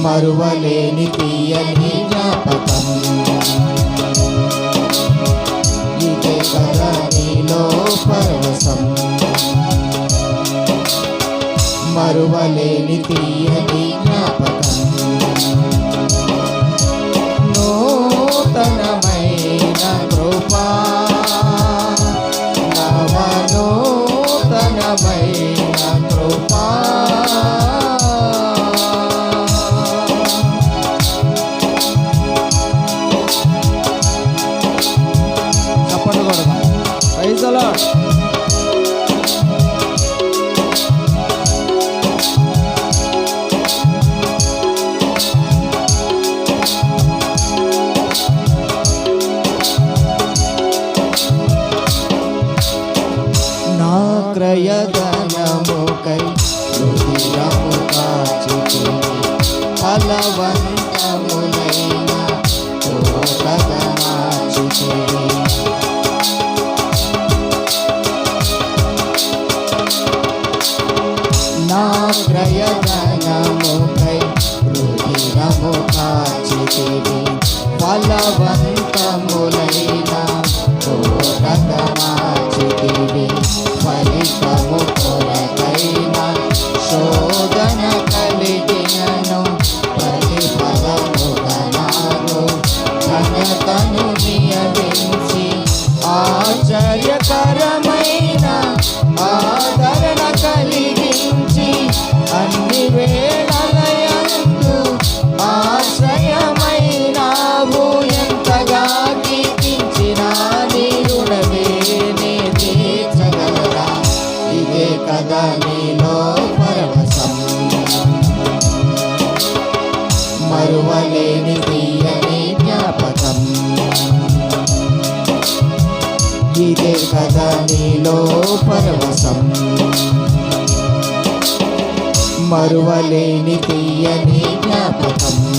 మరువలేని తీయని జ్ఞాపకం. ఇదే కదా నీలో పరవశం. మరువలేని తీయని మరువలేని తీయని జ్ఞాపకం. ఇదే కదా నీలో పరవశం. మరువలేని తీయని జ్ఞాపకం.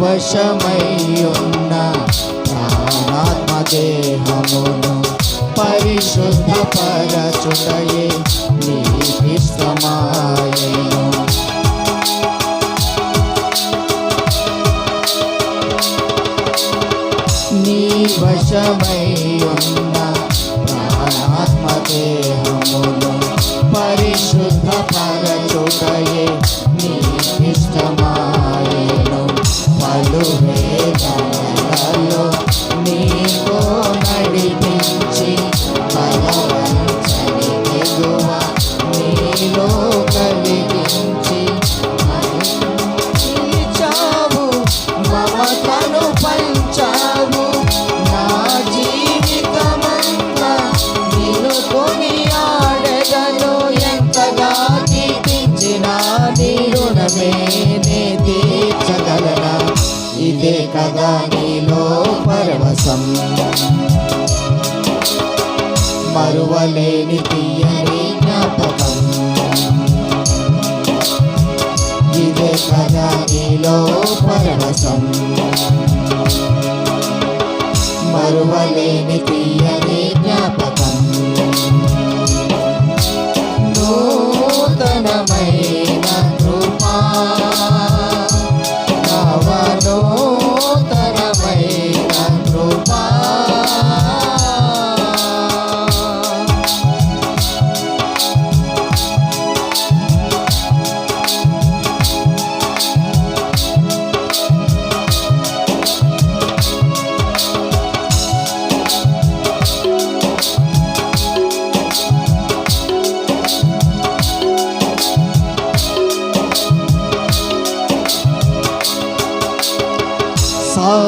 వశమయ్యున్న ప్రాణాత్మ దేహమును పరిశుద్ధ పరచుటయే నీకి సమాయను నీ వశమయ్యున్న ప్రాణాత్మ మరువలేని తీయని జ్ఞాపకం. ఇదే కదా నీలో పరవశం. మరువలేని తీయని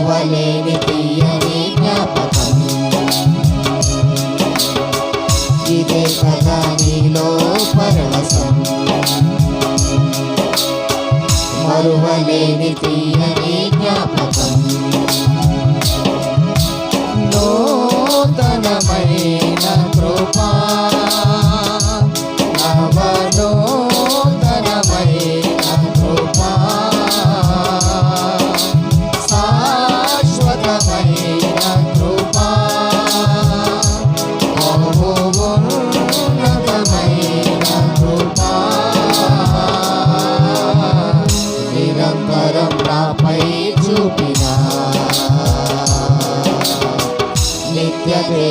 మరువలేని తీయని జ్ఞాపకం. ఇదే కదా నీలో పరవశం మరువలేని తీయని జ్ఞాపకం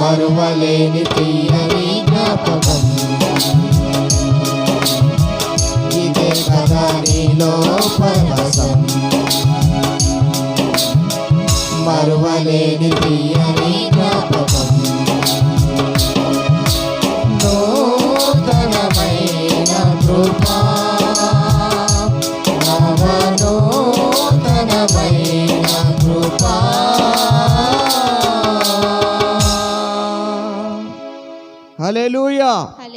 మరువలేని తీయని జ్ఞాపకం. ఇదే కదా నీలో పరవశం. మరువలేని తీయని జ్ఞాపకం.